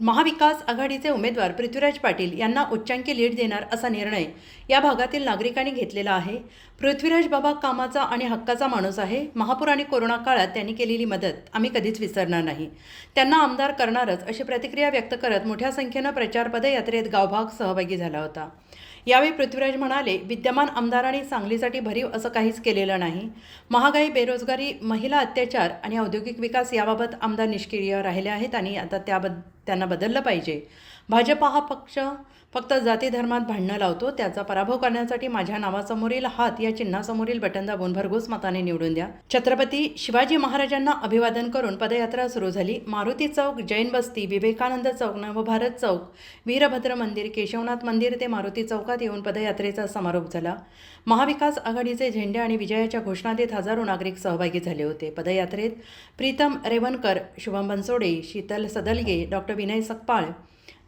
महाविकास आघाडीचे उमेदवार पृथ्वीराज पाटील यांना उच्चांकी लीड देणार असा निर्णय या भागातील नागरिकांनी घेतलेला आहे. पृथ्वीराज बाबा कामाचा आणि हक्काचा माणूस आहे. महापूर आणि कोरोना काळात त्यांनी केलेली मदत आम्ही कधीच विसरणार नाही. त्यांना आमदार करणारच अशी प्रतिक्रिया व्यक्त करत मोठ्या संख्येनं प्रचार पदयात्रेत गावभाग सहभागी झाला होता. यावेळी पृथ्वीराज म्हणाले विद्यमान आमदारांनी सांगलीसाठी भरीव असं काहीच केलेलं नाही. महागाई बेरोजगारी महिला अत्याचार आणि औद्योगिक विकास याबाबत आमदार निष्क्रिय राहिले आहेत आणि आता त्याबद्दल त्यांना बदललं पाहिजे. भाजपा हा पक्ष फक्त जाती धर्मात भांडणं लावतो त्याचा पराभव करण्यासाठी माझ्या नावासमोरील हात या चिन्हासमोरील बटन दाबून भरघोस मताने निवडून द्या. छत्रपती शिवाजी महाराजांना अभिवादन करून पदयात्रा सुरू झाली. मारुती चौक जैन बस्ती विवेकानंद चौक नवभारत चौक वीरभद्र मंदिर केशवनाथ मंदिर ते मारुती चौकात येऊन पदयात्रेचा समारोप झाला. महाविकास आघाडीचे झेंडे आणि विजयाच्या घोषणा देत हजारो नागरिक सहभागी झाले होते. पदयात्रेत प्रीतम रेवणकर शुभम बनसोडे शीतल सदलगे डॉक्टर विनय सकपाळ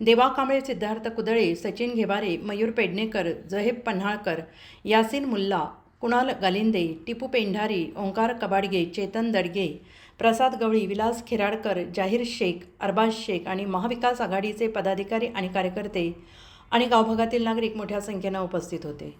देवा कांबळे सिद्धार्थ कुदळे सचिन घेबारे मयूर पेडणेकर जहेब पन्हाळकर यासिन मुल्ला कुणाल गालिंदे टिपू पेंढारी ओंकार कबाडगे चेतन दडगे प्रसाद गवळी विलास खिराडकर जाहीर शेख अरबाज शेख आणि महाविकास आघाडीचे पदाधिकारी आणि कार्यकर्ते आणि गावभागातील नागरिक मोठ्या संख्येनं उपस्थित होते.